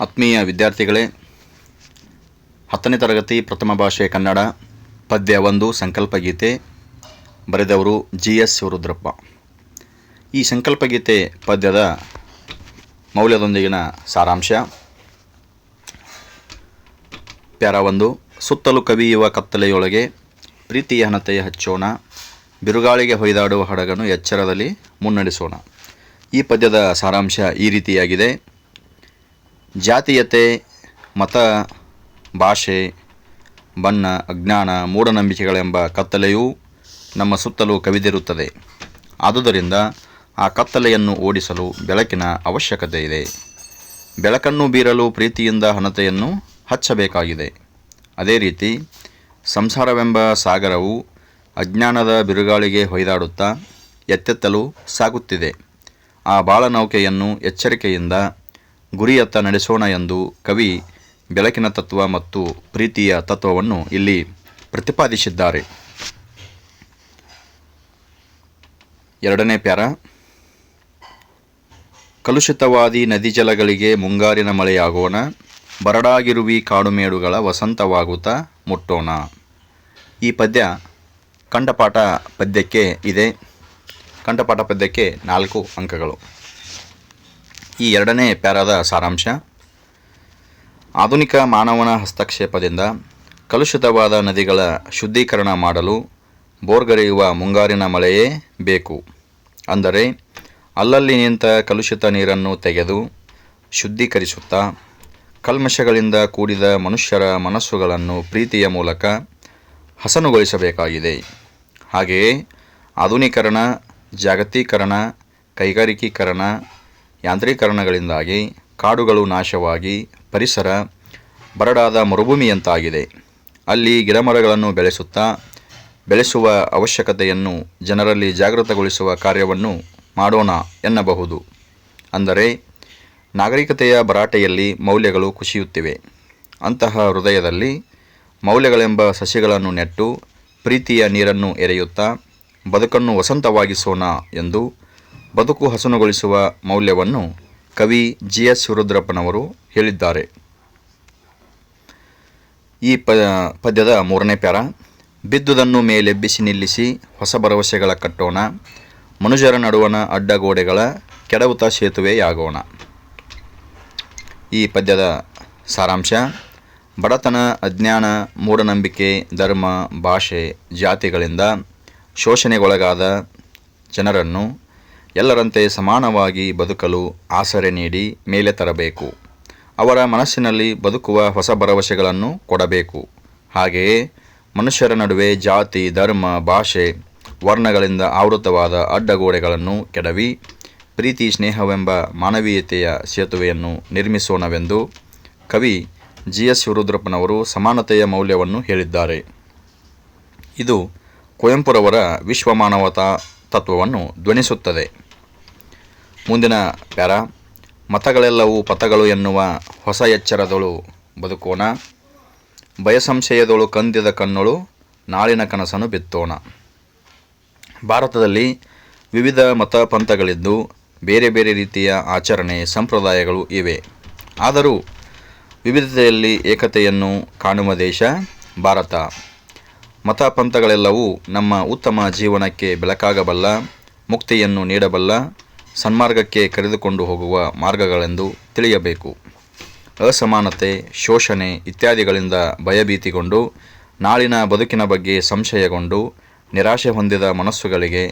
ಆತ್ಮೀಯ ವಿದ್ಯಾರ್ಥಿಗಳೇ, ಹತ್ತನೇ ತರಗತಿ ಪ್ರಥಮ ಭಾಷೆ ಕನ್ನಡ, ಪದ್ಯ ಒಂದು ಸಂಕಲ್ಪಗೀತೆ ಬರೆದವರು ಜಿ ಎಸ್ ಶಿವರುದ್ರಪ್ಪ ಈ ಸಂಕಲ್ಪಗೀತೆ ಪದ್ಯದ ಮೌಲ್ಯದೊಂದಿಗಿನ ಸಾರಾಂಶ. ಪ್ಯಾರ ಒಂದು, ಸುತ್ತಲೂ ಕವಿಯುವ ಕತ್ತಲೆಯೊಳಗೆ ಪ್ರೀತಿಯ ಹಣತೆಯ ಹಚ್ಚೋಣ, ಬಿರುಗಾಳಿಗೆ ಹೊಯ್ದಾಡುವ ಹಡಗನ್ನು ಎಚ್ಚರದಲ್ಲಿ ಮುನ್ನಡೆಸೋಣ. ಈ ಪದ್ಯದ ಸಾರಾಂಶ ಈ ರೀತಿಯಾಗಿದೆ. ಜಾತೀಯತೆ, ಮತ, ಭಾಷೆ, ಬಣ್ಣ, ಅಜ್ಞಾನ, ಮೂಢನಂಬಿಕೆಗಳೆಂಬ ಕತ್ತಲೆಯು ನಮ್ಮ ಸುತ್ತಲೂ ಕವಿದಿರುತ್ತದೆ. ಆದುದರಿಂದ ಆ ಕತ್ತಲೆಯನ್ನು ಓಡಿಸಲು ಬೆಳಕಿನ ಅವಶ್ಯಕತೆ ಇದೆ. ಬೆಳಕನ್ನು ಬೀರಲು ಪ್ರೀತಿಯಿಂದ ಹಣತೆಯನ್ನು ಹಚ್ಚಬೇಕಾಗಿದೆ. ಅದೇ ರೀತಿ ಸಂಸಾರವೆಂಬ ಸಾಗರವು ಅಜ್ಞಾನದ ಬಿರುಗಾಳಿಗೆ ಹೊಯ್ದಾಡುತ್ತಾ ಎತ್ತೆತ್ತಲು ಸಾಗುತ್ತಿದೆ. ಆ ಬಾಳನೌಕೆಯನ್ನು ಎಚ್ಚರಿಕೆಯಿಂದ ಗುರಿಯತ್ತ ನಡೆಸೋಣ ಎಂದು ಕವಿ ಬೆಳಕಿನ ತತ್ವ ಮತ್ತು ಪ್ರೀತಿಯ ತತ್ವವನ್ನು ಇಲ್ಲಿ ಪ್ರತಿಪಾದಿಸಿದ್ದಾರೆ. ಎರಡನೇ ಪ್ಯಾರ. ಕಲುಷಿತವಾದಿ ನದಿ ಜಲಗಳಿಗೆ ಮುಂಗಾರಿನ ಮಳೆಯಾಗೋಣ, ಬರಡಾಗಿರುವಿ ಕಾಡುಮೇಡುಗಳ ವಸಂತವಾಗುತ್ತಾ ಮುಟ್ಟೋಣ. ಈ ಪದ್ಯ ಕಂಠಪಾಠ ಪದ್ಯಕ್ಕೆ ಇದೆ. ಕಂಠಪಾಠ ಪದ್ಯಕ್ಕೆ ನಾಲ್ಕು ಅಂಕಗಳು. ಈ ಎರಡನೇ ಪ್ಯಾರಾದ ಸಾರಾಂಶ. ಆಧುನಿಕ ಮಾನವನ ಹಸ್ತಕ್ಷೇಪದಿಂದ ಕಲುಷಿತವಾದ ನದಿಗಳ ಶುದ್ಧೀಕರಣ ಮಾಡಲು ಬೋರ್ಗರೆಯುವ ಮುಂಗಾರಿನ ಮಳೆಯೇ ಬೇಕು. ಅಂದರೆ ಅಲ್ಲಲ್ಲಿ ನಿಂತ ಕಲುಷಿತ ನೀರನ್ನು ತೆಗೆದು ಶುದ್ಧೀಕರಿಸುತ್ತಾ ಕಲ್ಮಶಗಳಿಂದ ಕೂಡಿದ ಮನುಷ್ಯರ ಮನಸ್ಸುಗಳನ್ನು ಪ್ರೀತಿಯ ಮೂಲಕ ಹಸನುಗೊಳಿಸಬೇಕಾಗಿದೆ. ಹಾಗೆಯೇ ಆಧುನೀಕರಣ, ಜಾಗತೀಕರಣ, ಕೈಗಾರಿಕೀಕರಣ ಯಾಂತ್ರೀಕರಣಗಳಿಂದಾಗಿ ಕಾಡುಗಳು ನಾಶವಾಗಿ ಪರಿಸರ ಬರಡಾದ ಮರುಭೂಮಿಯಂತಾಗಿದೆ. ಅಲ್ಲಿ ಗಿಡಮರಗಳನ್ನು ಬೆಳೆಸುತ್ತಾ ಬೆಳೆಸುವ ಅವಶ್ಯಕತೆಯನ್ನು ಜನರಲ್ಲಿ ಜಾಗೃತಗೊಳಿಸುವ ಕಾರ್ಯವನ್ನು ಮಾಡೋಣ ಎನ್ನಬಹುದು. ಅಂದರೆ ನಾಗರಿಕತೆಯ ಭರಾಟೆಯಲ್ಲಿ ಮೌಲ್ಯಗಳು ಕುಸಿಯುತ್ತಿವೆ. ಅಂತಹ ಹೃದಯದಲ್ಲಿ ಮೌಲ್ಯಗಳೆಂಬ ಸಸಿಗಳನ್ನು ನೆಟ್ಟು ಪ್ರೀತಿಯ ನೀರನ್ನು ಎರೆಯುತ್ತಾ ಬದುಕನ್ನು ವಸಂತವಾಗಿಸೋಣ ಎಂದು ಬದುಕು ಹಸನುಗೊಳಿಸುವ ಮೌಲ್ಯವನ್ನು ಕವಿ ಜಿ ಎಸ್ ಶಿವರುದ್ರಪ್ಪನವರು ಹೇಳಿದ್ದಾರೆ. ಈ ಪದ್ಯದ ಮೂರನೇ ಪ್ಯಾರ, ಬಿದ್ದುದನ್ನು ಮೇಲೆಬ್ಬಿಸಿ ನಿಲ್ಲಿಸಿ ಹೊಸ ಭರವಸೆಗಳ ಕಟ್ಟೋಣ ಮನುಜರ ನಡುವಣ ಅಡ್ಡಗೋಡೆಗಳ ಕೆಡವುತ ಸೇತುವೆಯಾಗೋಣ. ಈ ಪದ್ಯದ ಸಾರಾಂಶ, ಬಡತನ, ಅಜ್ಞಾನ, ಮೂಢನಂಬಿಕೆ, ಧರ್ಮ, ಭಾಷೆ, ಜಾತಿಗಳಿಂದ ಶೋಷಣೆಗೊಳಗಾದ ಜನರನ್ನು ಎಲ್ಲರಂತೆ ಸಮಾನವಾಗಿ ಬದುಕಲು ಆಸರೆ ನೀಡಿ ಮೇಲೆ ತರಬೇಕು. ಅವರ ಮನಸ್ಸಿನಲ್ಲಿ ಬದುಕುವ ಹೊಸ ಭರವಸೆಗಳನ್ನು ಕೊಡಬೇಕು. ಹಾಗೆಯೇ ಮನುಷ್ಯರ ನಡುವೆ ಜಾತಿ, ಧರ್ಮ, ಭಾಷೆ, ವರ್ಣಗಳಿಂದ ಆವೃತವಾದ ಅಡ್ಡಗೋಡೆಗಳನ್ನು ಕೆಡವಿ ಪ್ರೀತಿ, ಸ್ನೇಹವೆಂಬ ಮಾನವೀಯತೆಯ ಸೇತುವೆಯನ್ನು ನಿರ್ಮಿಸೋಣವೆಂದು ಕವಿ ಜಿ ಎಸ್ ಶಿವರುದ್ರಪ್ಪನವರು ಸಮಾನತೆಯ ಮೌಲ್ಯವನ್ನು ಹೇಳಿದ್ದಾರೆ. ಇದು ಕುವೆಂಪುರವರ ವಿಶ್ವಮಾನವತಾ ತತ್ವವನ್ನು ಧ್ವನಿಸುತ್ತದೆ. ಮುಂದಿನ ಪ್ಯಾರ. ಮತಗಳೆಲ್ಲವೂ ಪಥಗಳು ಎನ್ನುವ ಹೊಸ ಎಚ್ಚರದಳು ಬದುಕೋಣ. ಭಯಸಂಶಯದಳು ಕಂದಿದ ಕಣ್ಣುಳು ನಾಳಿನ ಕನಸನ್ನು ಬಿತ್ತೋಣ. ಭಾರತದಲ್ಲಿ ವಿವಿಧ ಮತ ಪಂಥಗಳಿದ್ದು ಬೇರೆ ಬೇರೆ ರೀತಿಯ ಆಚರಣೆ ಸಂಪ್ರದಾಯಗಳು ಇವೆ. ಆದರೂ ವಿವಿಧತೆಯಲ್ಲಿ ಏಕತೆಯನ್ನು ಕಾಣುವ ದೇಶ ಭಾರತ. ಮತ ಪಂಥಗಳೆಲ್ಲವೂ ನಮ್ಮ ಉತ್ತಮ ಜೀವನಕ್ಕೆ ಬೆಳಕಾಗಬಲ್ಲ, ಮುಕ್ತಿಯನ್ನು ನೀಡಬಲ್ಲ ಸನ್ಮಾರ್ಗಕ್ಕೆ ಕರೆದುಕೊಂಡು ಹೋಗುವ ಮಾರ್ಗಗಳೆಂದು ತಿಳಿಯಬೇಕು. ಅಸಮಾನತೆ, ಶೋಷಣೆ ಇತ್ಯಾದಿಗಳಿಂದ ಭಯಭೀತಿಗೊಂಡು, ನಾಳಿನ ಬದುಕಿನ ಬಗ್ಗೆ ಸಂಶಯಗೊಂಡು, ನಿರಾಶೆ ಹೊಂದಿದ ಮನಸ್ಸುಗಳಿಗೆ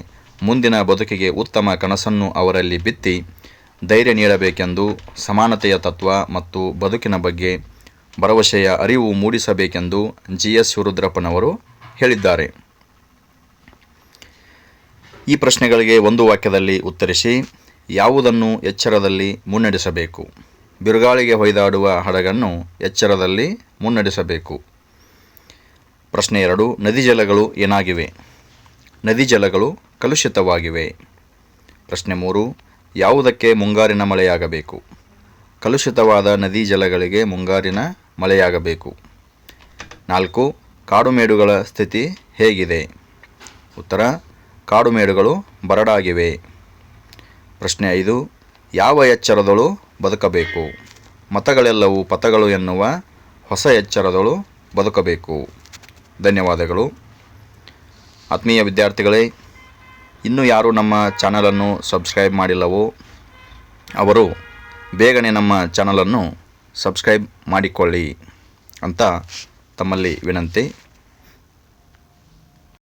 ಮುಂದಿನ ಬದುಕಿಗೆ ಉತ್ತಮ ಕನಸನ್ನು ಅವರಲ್ಲಿ ಬಿತ್ತಿ, ಧೈರ್ಯ ನೀಡಬೇಕೆಂದು ಸಮಾನತೆಯ ತತ್ವ ಮತ್ತು ಬದುಕಿನ ಬಗ್ಗೆ ಭರವಸೆಯ ಅರಿವು ಮೂಡಿಸಬೇಕೆಂದು ಜಿ ಎಸ್ ಸುರುದ್ರಪ್ಪನವರು ಹೇಳಿದ್ದಾರೆ. ಈ ಪ್ರಶ್ನೆಗಳಿಗೆ ಒಂದು ವಾಕ್ಯದಲ್ಲಿ ಉತ್ತರಿಸಿ, ಯಾವುದನ್ನು ಎಚ್ಚರದಲ್ಲಿ ಮುನ್ನಡೆಸಬೇಕು? ಬಿರುಗಾಳಿಗೆ ಹೊಯ್ದಾಡುವ ಹಡಗನ್ನು ಎಚ್ಚರದಲ್ಲಿ ಮುನ್ನಡೆಸಬೇಕು. ಪ್ರಶ್ನೆ ಎರಡು, ನದಿ ಜಲಗಳು ಏನಾಗಿವೆ? ನದಿ ಜಲಗಳು ಕಲುಷಿತವಾಗಿವೆ. ಪ್ರಶ್ನೆ ಮೂರು, ಯಾವುದಕ್ಕೆ ಮುಂಗಾರಿನ ಮಳೆಯಾಗಬೇಕು? ಕಲುಷಿತವಾದ ನದಿ ಜಲಗಳಿಗೆ ಮುಂಗಾರಿನ ಮಳೆಯಾಗಬೇಕು. ನಾಲ್ಕು, ಕಾಡುಮೇಡುಗಳ ಸ್ಥಿತಿ ಹೇಗಿದೆ? ಉತ್ತರ ಕಾಡುಮೇಡುಗಳು ಬರಡಾಗಿವೆ. ಪ್ರಶ್ನೆ ಐದು, ಯಾವ ಎಚ್ಚರದಳು ಬದುಕಬೇಕು? ಮತಗಳೆಲ್ಲವೂ ಪಥಗಳು ಎನ್ನುವ ಹೊಸ ಎಚ್ಚರದಳು ಬದುಕಬೇಕು. ಧನ್ಯವಾದಗಳು. ಆತ್ಮೀಯ ವಿದ್ಯಾರ್ಥಿಗಳೇ, ಇನ್ನೂ ಯಾರು ನಮ್ಮ ಚಾನಲನ್ನು ಸಬ್ಸ್ಕ್ರೈಬ್ ಮಾಡಿಲ್ಲವೋ, ಅವರು ಬೇಗನೆ ನಮ್ಮ ಚಾನಲನ್ನು ಸಬ್ಸ್ಕ್ರೈಬ್ ಮಾಡಿಕೊಳ್ಳಿ ಅಂತ ತಮ್ಮಲ್ಲಿ ವಿನಂತಿ.